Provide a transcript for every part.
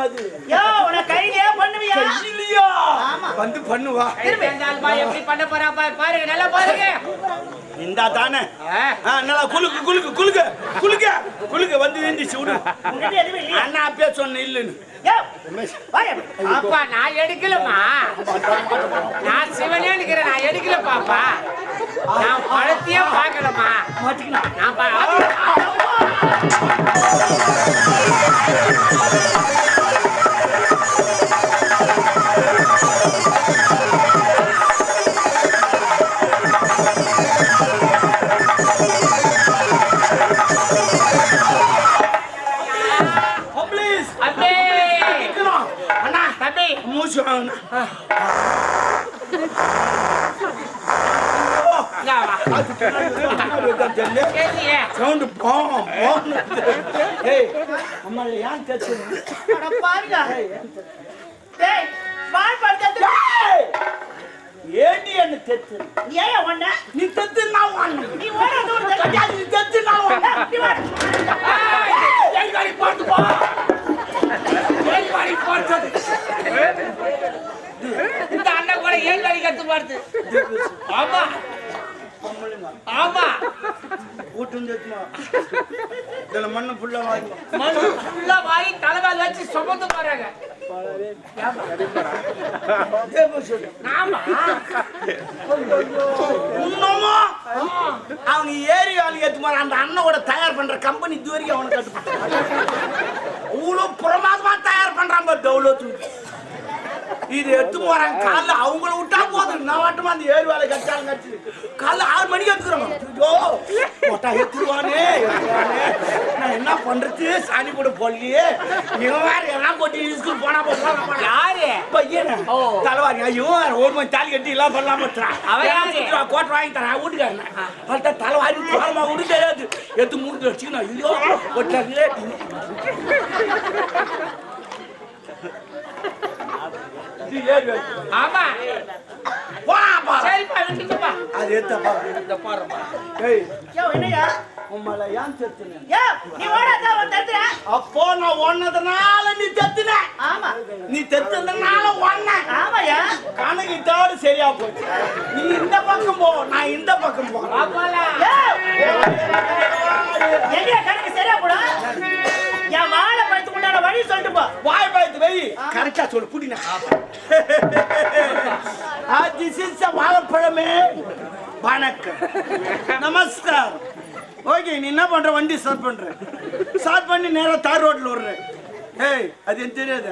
மாதிரி யோ உன கையிலே பண்ணுவியா. வந்து பண்ணுவா. திரும்பி எப்படி பண்ண போறா பாரு பாருங்க நல்லா பாருங்க. இந்தா தானே. நல்லா குலுக்கு குலுக்கு குலுக்கு குலுக்க. குலுக்க வந்து வீந்திச்சு விடு. அண்ணா அப்பயே சொன்ன இல்லைன்னு. அப்பா நான் எடுக்கலம்மா. நான் சிவனே நிக்கிறேன் நான் எடுக்கல பாப்பா. நான் பழத்தையே பார்க்கலம்மா. நான் மூச்சு வாங்கண்ணா இங்க வா கேட்டியே சவுண்டு ஏய் அம்மால ஏன் தச்சு பாருங்க. ஏடி என்ன தெத்து நீ ஏன் ஒண்ண நீ தெத்து? நான் வாங்க நீ ஓட நீ தெத்து நான் வாங்க நீ வா. ஏய் வாடி போட்டு போ ஏய் இந்த அண்ணன் கூட ஏழு வாடி கத்து பார்த்து ஆமா ஆமா இதுல மண்ணு ஃபுல்லா வாங்கி மண்ணு ஃபுல்லா வாங்கி தலைவால் வச்சு சுமந்து போறாங்க அவங்க ஏரி வேலைக்கு ஏத்து அந்த அண்ணனோட தயார் பண்ற கம்பெனி இது வரைக்கும் அவனுக்கு கட்டுப்பட்டு அவ்வளோ பிரமாதமா தயார் பண்றாங்க டவுலோ தூக்கி இது எடுத்து போறாங்க காலைல அவங்கள விட்டா போதும். நான் மட்டுமா அந்த ஏரி வேலை கட்டாலும் கட்டு காலைல ஆறு மணிக்கு எடுத்துக்கிறோம். ஐயோ போட்டா எடுத்துருவானே நான் என்ன பண்றது? சாணி கூட போடலையே. இவன் வேற எல்லாம் கொட்டி ஸ்கூல் போனா போலாம் யாரு? பையன். தலைவாரி ஐயோ ஒரு மணி தாலி கட்டி எல்லாம் பண்ணலாம அவன் யாரு? கோட்டை வாங்கி தரேன். வீட்டுக்காரன் அவள்கிட்ட தலைவாரி பாரமா விடு தெரியாது. எடுத்து மூணு வச்சுக்கணும். ஐயோ ஒட்டாங்களே இது ஏறி வை. ஆமா போடாப்பா. சரிப்பா விட்டுக்கப்பா அது ஏத்தப்பா இந்த பாருப்பா ஏய் யோ என்னையா உம்மள ஏன் தெத்துன யோ நீ ஓட தான் தடுத்துற அப்போ நான் ஒன்னதுனால நீ செத்துன ஆமா நீ தெத்துனதுனால ஒன்ன ஆமாயா கணக்கு இதோட சரியா போச்சு நீ இந்த பக்கம் போ நான் இந்த பக்கம் போறேன் பாப்பாலாம் எங்க கணக்கு சரியா போடா என் வாழை பழத்துக்கு உண்டான வழி சொல்லிட்டு போ வாய் பயத்து வை. கரெக்டா சொல்லு புடி நான் இஸ் வாழைப்பழமே. வணக்கம். நமஸ்கார் ஓகே நீ என்ன பண்ற? வண்டி ஸ்டார்ட் பண்ற. ஸ்டார்ட் பண்ணி நேரா தார் ரோட்ல விடுற ஏய் அது எனக்கு தெரியாது.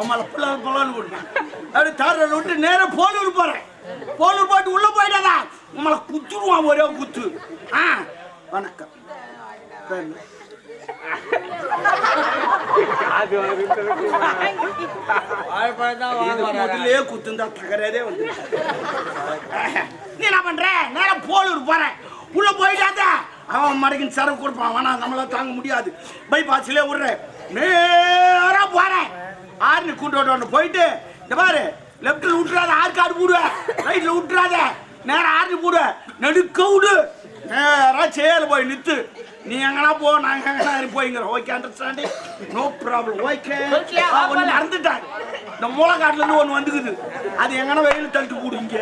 அம்மால புள்ள புள்ளன்னு விடுறேன் அப்படி தார் ரோட்ல விட்டு நேரா போலூர் போறேன். போலூர் போட்டு உள்ள போயிடாதா. உங்களை குத்துருவான் ஒரே குத்து. ஆ வணக்கம். முதல்லயே குத்துந்தா தகராறே வந்து நீ என்ன பண்ற? நேரம் போலூர் போறேன் உள்ள போயிட்டாத. அவன் மடக்கின் சரக்கு கொடுப்பான். வேணா நம்மளால தாங்க முடியாது. பைபாஸ்லயே விடுறேன் நேரா போறேன் ஆறுனு கூட்டோட போயிட்டு இந்த பாரு லெப்ட்ல விட்டுறாத ஆற்காடு போடுவேன் ரைட்ல விட்டுறாத. நேரா ஆறு போடு நடுக்க விடு. நேரா சேல போய் நித்து. நீ எங்கனா போ? நாங்க எங்கனா போய்ங்கிற? Okay understanding no problem okay ஒன்று. மறந்துட்டாங்க. இந்த மூலக்காட்டுல இருந்து ஒன்று வந்துக்குது. அது எங்கன்னா வெயில் தள்ளிட்டு போடு இங்க?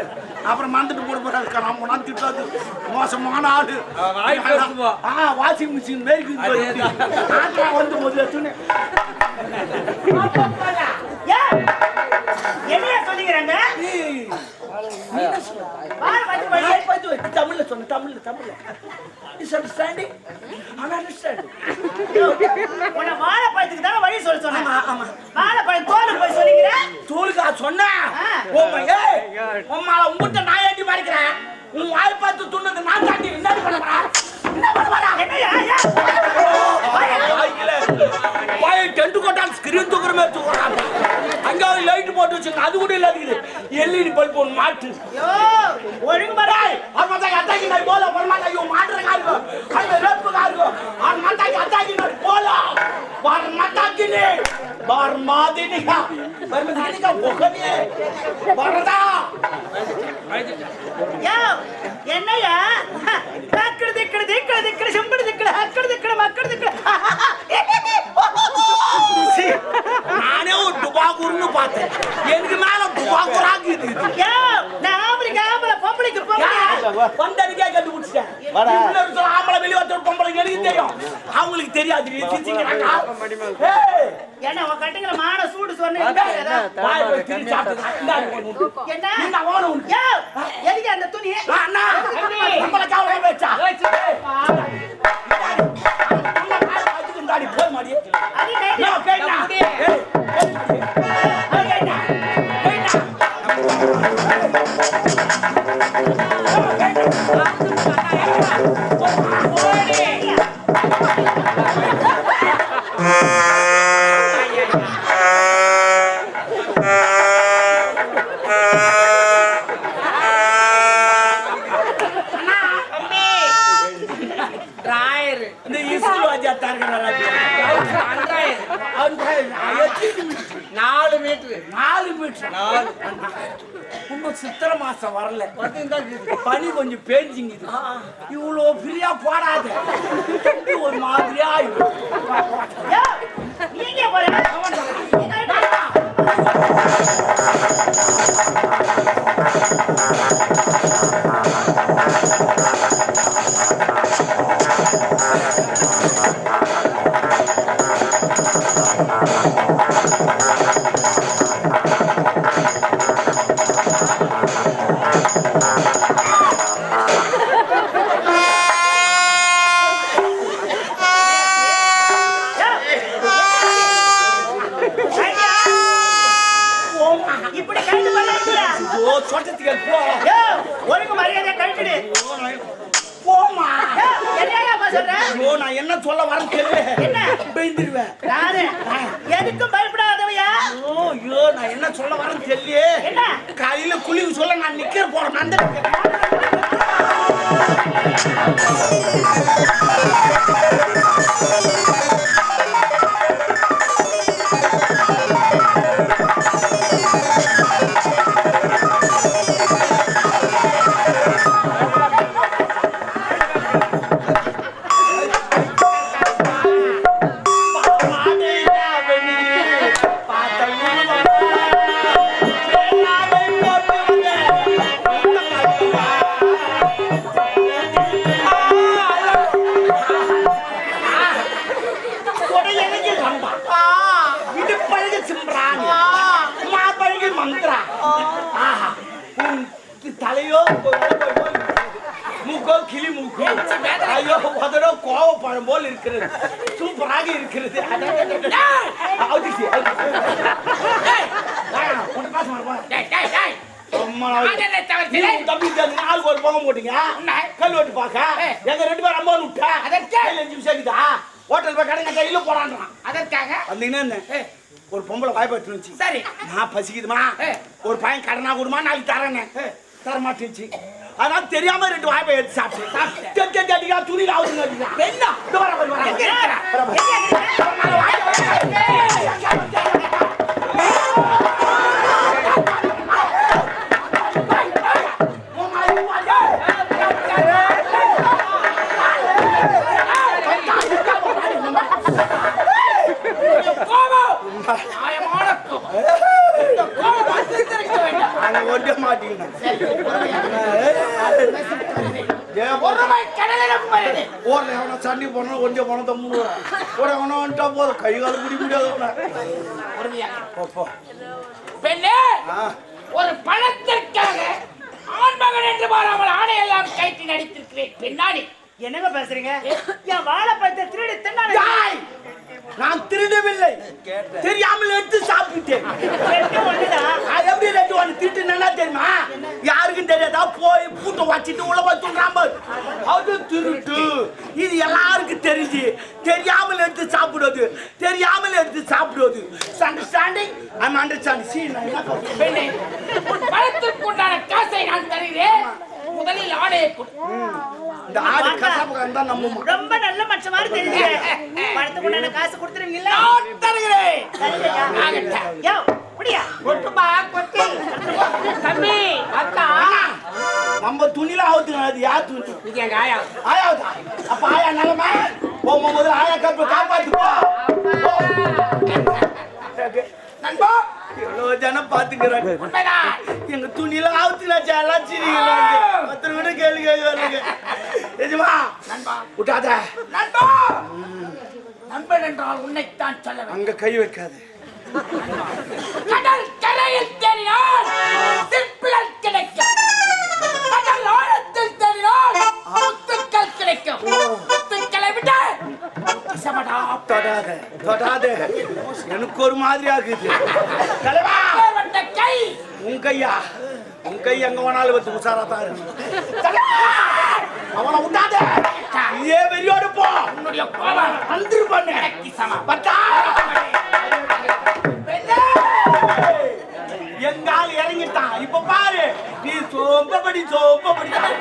அப்புறம் மறந்துட்டு போட போறாது. நம்ம நான் திட்டாது. மோசமான ஆளு. ஆ வாஷிங் மிஷின் மாரி ஆட்டா வந்து முதல்ல யோ என்னையா சொல்லிக்கிறாங்க? வாழை பழத்து தமிழ்ல சொன்ன தமிழ்ல தமிழ்ல இஸ் அண்டர்ஸ்டாண்டிங் அண்டர்ஸ்டாண்டிங் தானே வழி சொல்ல சொன்னேன் ஆமா தோலுக்கு போய் சொல்லிக்கிறேன் தூளுக்கா சொன்ன ஓ மை ஏய் உம்மால நான் ஏட்டி மாறிக்கிறேன் உன் வாய் பார்த்து துண்ணது நான் தாண்டி என்ன பண்ண போறா? என்ன பண்ண போறா? என்ன டென்ட் கொட்டால் ஸ்கிரீன் தூக்குற மாதிரி தூக்குறா அங்க போட்டு அது கூட இல்லாதீங்க. எல்இடி பல்ப் ஒன்று மாட்டு. ஒழுங்கு மராய் அம்மாத்தாக்கி அத்தாக்கி நான் போல பரமாத்தாக்கி மாட்டுற காருங்க அந்த ரேப்பு காருங்க அவன் மாத்தாக்கி போல. பரமாத்தாக்கி நீ பரமாதினிகா பரமாதினிகா போகவே பரதா என்னையா கிடது கிடது கிடது செம்பு நானே ஒரு டுபாக்கூர்னு பார்த்தேன். எனக்கு மேல நான் ஆம்பளைக்கு ஆம்பளை, பொம்பளைக்கு பொம்பளை. வந்ததுக்கே கண்டுபிடிச்சிட்டேன். இன்னொரு சொல்ல ஆம்பளை வெளியே ஒருத்தர் பொம்பளை எனக்கு தெரியும். அவங்களுக்கு தெரியாது. என்ன உன் கட்டுங்கிற மான சூடு உண்டு. என்ன? அந்த துணி இவ்வளோ ஃப்ரீயா போடாத ஒரு மாதிரியா நீங்க ஐயோ நான் என்ன சொல்ல வரேன்னு தெரியல. என்ன? பயந்துருவேன். நானு எதுக்கும் பயப்படாதவையா? ஐயோ ஐயோ நான் என்ன சொல்ல வரேன்னு தெரியலையே. என்ன? காலையில குளிவு சொல்ல நான் நிக்கிற போறேன் அந்த தலையோ மூக்கோ கிளி மூக்கோ ஐயோ உதடோ கோவப்பழம் போல் இருக்கிறது சூப்பராக இருக்கிறது அவுதிச்சு, அவுதிச்சு. ஏய், வாடா, உன்கிட்ட பேச மாட்டேன், போடா. டேய் டேய் டேய் அம்மா, அதென்ன தவறு நீ செய்தே? உன் தம்பி சேர்ந்து நாளுக்கு ஒரு பங்கம் போட்டீங்க கல் வெட்டு பாக்க ஏய். எங்க ரெண்டு பேரும் அம்மா விட்டா அஞ்சு நிமிஷம் இருக்குதா ஹோட்டல் போய் கடைங்க கையில போறான்றான் அதற்காக அந்த என்ன ஒரு பொம்பளை வாய்ப்பு வச்சு சரி நான் பசிக்குதுமா. ஒரு பையன் கடனா கொடுமா நாளைக்கு தரேன்னு தர மாட்டேச்சு அதனால தெரியாம ரெண்டு வாய்ப்பை எடுத்து சாப்பிட்டு சாப்பிட்டேன். தென் தென் அடிக்கா துணி ராவுதுங்க அடிக்கா என்ன இந்த வர வர வர எங்க இருக்கிற? வர, வர. நியாயமான கோபம். இந்த கோபம் வந்திருக்க வேண்டாம். அங்க ஒட்ட மாட்டீங்கன்னா ஒருமை கடலிலும் வருது. ஓரல எவனா சண்டை போனா ஒஞ்ச போனா தம்மு ஒரு எவனா வந்துட்டா போதும் கை கால் பிடி முடியாது பொறுமையாக. பெண்ணே ஆ ஒரு பணத்திற்காக ஆண்மகன் என்று பாராமல் ஆணையெல்லாம் கைட்டு நடித்திருக்கிறேன் பெண்ணாடி என்னங்க பேசுறீங்க என் வாழைப்பழத்தை திருடி தின்னானே டாய்! நான் திருடவில்லை தெரியாமல் எடுத்து ரெண்டும் ஒண்ணுதான் அது எப்படி ரெண்டு தெரியுமா? யாருக்கும் தெரியாதா? போய் பூட்டை வச்சிட்டு உள்ள போய். அது திருட்டு. இது எல்லாருக்கும் தெரிஞ்சு. தெரியாமல் எடுத்து சாப்பிடுவது. தெரியாமல் எடுத்து சாப்பிடுவது. Understanding I'm understanding see? பெண்ணே உன் பணத்திற்கு உண்டான காசை நான் தருகிறேன். முதலில் ஆணையை கொடு. இந்த ஆடு வாக்கா. கசாப்புக்காரன் தான் நம்புமா ரொம்ப நல்ல மனுஷன் மாதிரி தெரியுது. படத்துக்கு உண்டான காசு கொடுத்துருவீங்களா நான் தருகிறேன்? யோ, இப்படியா? கொட்டுமா கொட்டு. தம்பி. அக்கா நம்ம துணியில ஆகுதுங்க அது யார் துணி? இது எங்க ஆயா? ஆயாவுதா? அப்ப ஆயா நிலமை போகும்போது ஆயா காப்ப காப்பாத்து போ. போ. நண்பா எவ்வளவு ஜனம் பாத்துக்கிறாங்க எங்க துணியில ஆவுத்துனாச்சா எல்லாம் சிரிக்கிறாங்க. ஒருத்தர் விட கேள்வி எஜமா நண்பா. விட்டாத. நண்பா. நண்பன் என்றால் உன்னைத்தான் சொல்ல அங்க கை வைக்காத. கடல் கரையில் தேடினால் சிற்பிகள் கிடைக்கும். கடல் ஆழத்தில் தேடினால் முத்துக்கள் கிடைக்கும். தொடாத தொடாத. எனக்கு ஒரு மாதிரி ஆகுது. தலைவா! கை! உன் கையா? உன் கை எங்க வேணாலும் வச்சு உசாரா தான் இருக்கு. அவனை விட்டாத இதே வெறியோடு போ. உன்னுடைய கோபம் பண்ணு எங்கால் இறங்கிட்டான். இப்ப பாரு. நீ சோம்பபடி சோம்பபடி ஆளை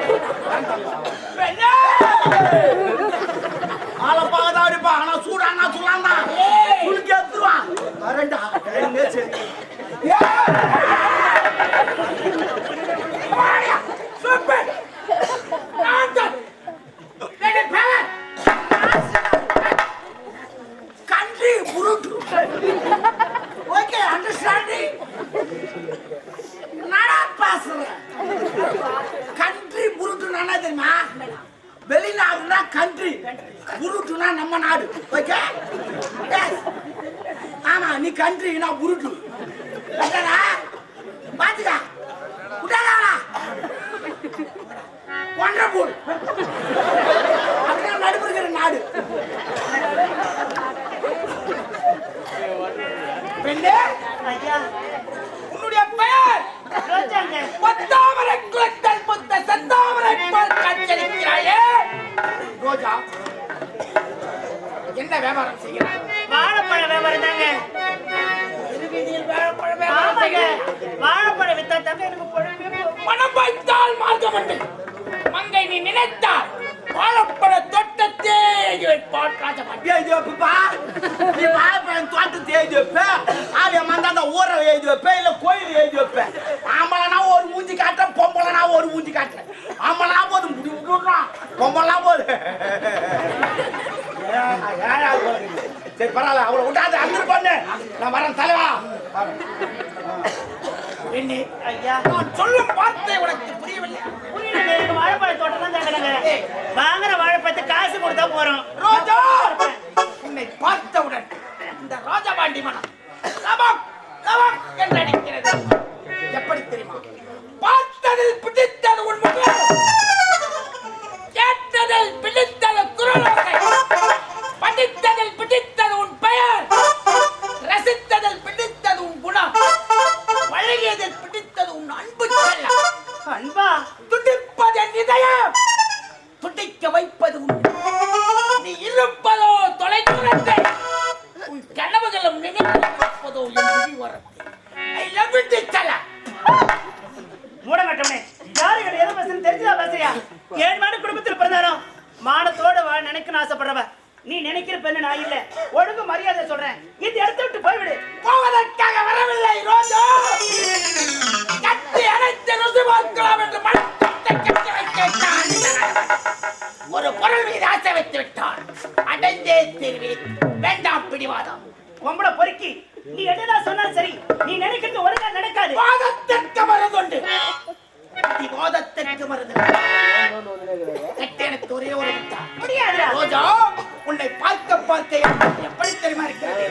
ஒன்றபூல் அப்படின்னா நடுப்பு இருக்கிற நாடு. பெண்ணே ஐயா, உன்னுடைய பெயர் ரோஜாங்க. பத்தாமரை குலத்தல் புத்த செந்தாமரை போல் காட்சியளிக்கிறாயே ரோஜா என்ன வியாபாரம் செய்கிறாய்? வாழைப்பழ வியாபாரம் தாங்க. வாழைப்பழம் வித்தா தாங்க எனக்கு. பணம் வைத்தால் மார்க்கம் உண்டு. நினைத்தால் வாழைப்பழ தோட்டத்தே வைப்பான் ராஜபாண்டி. எழுதி வைப்பா நீ வாழைப்பழம் தோட்டத்தை எழுதி வைப்ப? ஆவிய மந்தாந்த ஊரை எழுதி வைப்ப? இல்ல கோயில் எழுதி வைப்ப? ஆம்பளனா ஒரு மூஞ்சி காட்டுறேன் பொம்பளைனா ஒரு மூஞ்சி காட்டுறேன். ஆம்பளனா போது முடி விட்டுறான் பொம்பளனா போது. போகுது? சரி பரவாயில்ல அவளை விட்டாது அந்த பண்ணு. நான் வரேன் தலைவா. பெண்ணே ஐயா, சொல்லும் வார்த்தை உனக்கு வாழைப்பழ தோட்டம் தான் கேட்கறாங்க வாங்குற வாழைப்பழத்தை காசு கொடுத்தா போறோம். ரோஜா! உன்னை பார்த்தவுடன் இந்த ராஜபாண்டி மனம். எனக்கு இருக்கிறது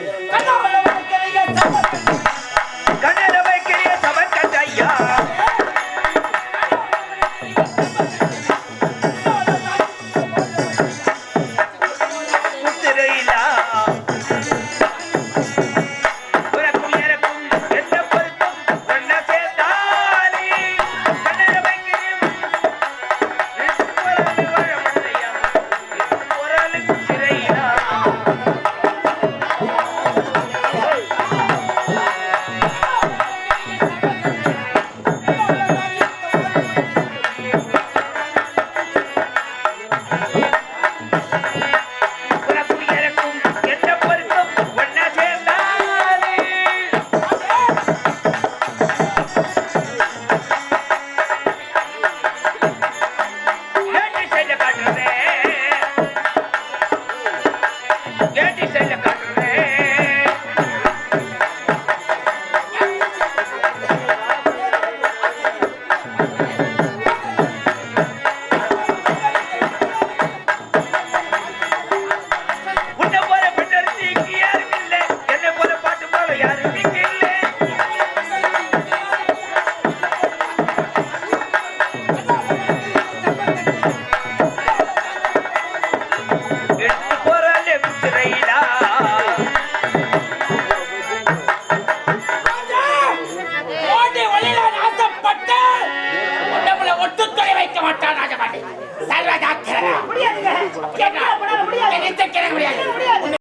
போலாம் முடியாது. முடியாது.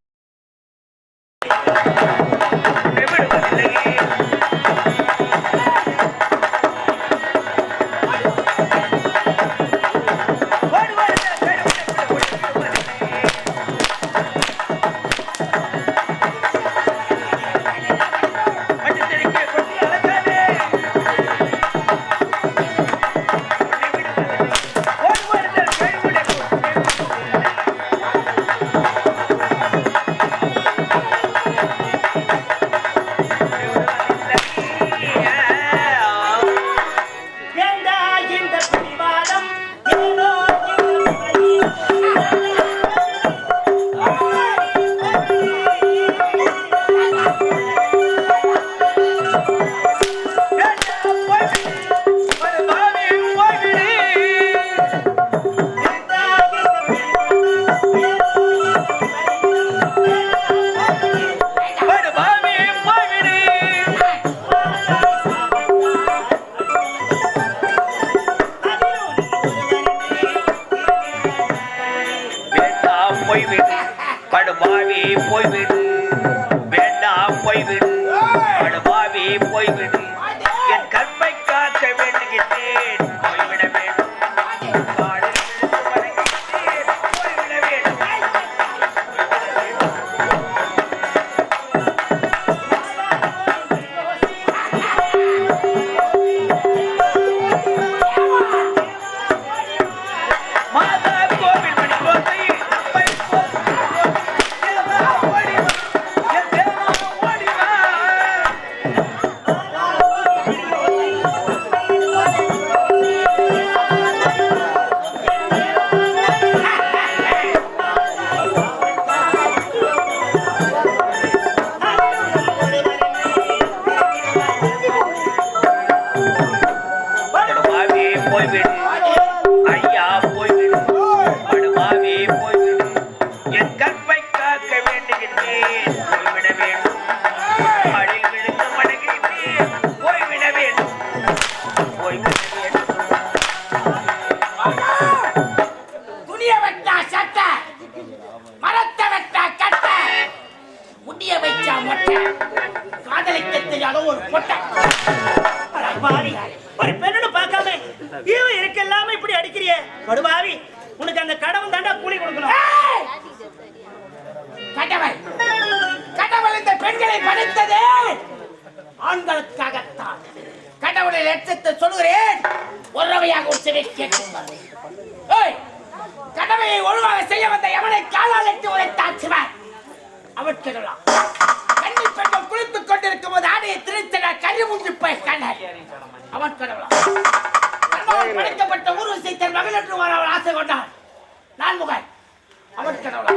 செய்ய வந்த எவனை காலால் எட்டு உழைத்தான் சிவன் அவன் கிடலாம் பெண்கள் குளித்துக் கொண்டிருக்கும் போது ஆடையை திரித்தன கறி முஞ்சி போய் கண்ணன் அவன் கடவுளா படைக்கப்பட்ட ஊர்வசி தன் மகள் என்று அவன் ஆசை கொண்டான் நான் முகன் அவன் கடவுளா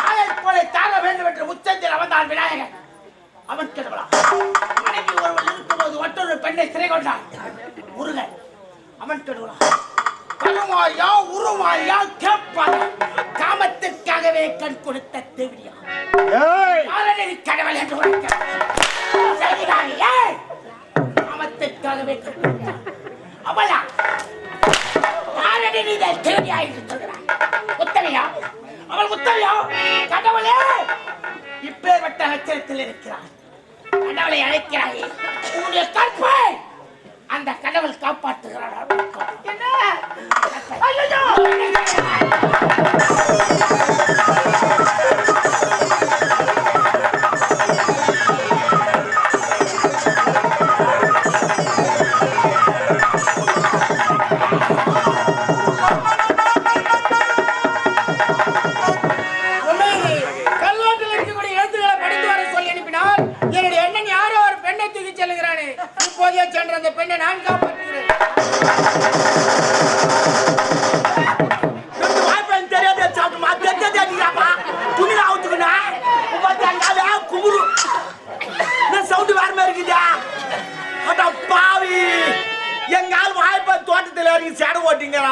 தாயை போல தாக வேண்டும் என்று உச்சத்தில் அவன்தான் விநாயகன். அவன் கடவுளா மனைவி ஒருவன் இருக்கும்போது மற்றொரு பெண்ணை சிறை கொண்டான் முருகன் அவன் கடவுளா கருமாயா உருமாயா கேட்பாயா காமத்திற்காகவே கண் கொடுத்த தேவியா கடவுள் என்று! காமத்திற்காகவே கண் கொடுத்தார். அவளா ஆரணி நீ தேவியா என்று சொல்கிறாய்? உத்தமையா அவள் உத்தமையா கடவுளே! இப்பேற்பட்ட லட்சணத்தில் இருக்கிறார் கடவுளை அழைக்கிறாயே. உன்னுடைய கற்பை! அந்த கடவுள் காப்பாற்றுகிறார்.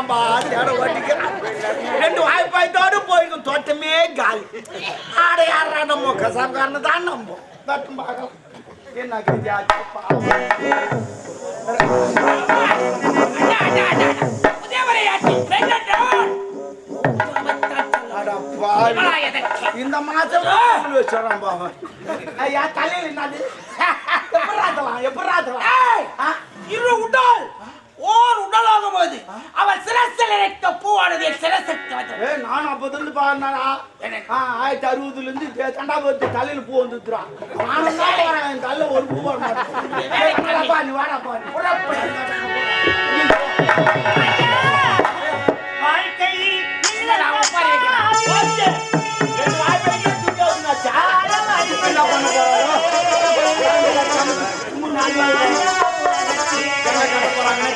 ஓட்டிங்கிறான்பா சேடை ஓட்டிங்கிறான் ரெண்டு வாய்ப்பாய்த்தோடு போயிருக்கும் தோட்டமே காலி. ஆட யாரா நம்ம கசாப்காரனை தான் நம்ப தட்டும் பார்க்கலாம் என்ன? இந்த மாசம் வச்சுறான் பாவன் ஐயா தலையில் என்னது? எப்படி ராத்தலாம் எப்படி ராத்தலாம் ஓர் உடலாகும் போது அவள் சிரசில் இறைத்த பூவானது என் சிரசுக்கு வந்தது. ஏய் நான் அப்போதுலேருந்து பாருனாடா. ஆ ஆயிரத்தி அறுபதுலேருந்து தண்டாபத்து தலையில் பூ வந்துட்டுறான் நானும் தான் வரேன் என் தலையில் ஒரு பூ வர மாட்டேன் வாடாப்பா நீ வாடாப்பா நீ. வாழ்க்கை உட்காரு வைக்கிறேன். போச்சு.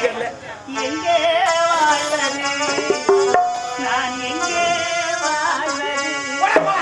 தெரியல. எங்கே வாழ்வது நான் எங்கே வாழ்வது போடா,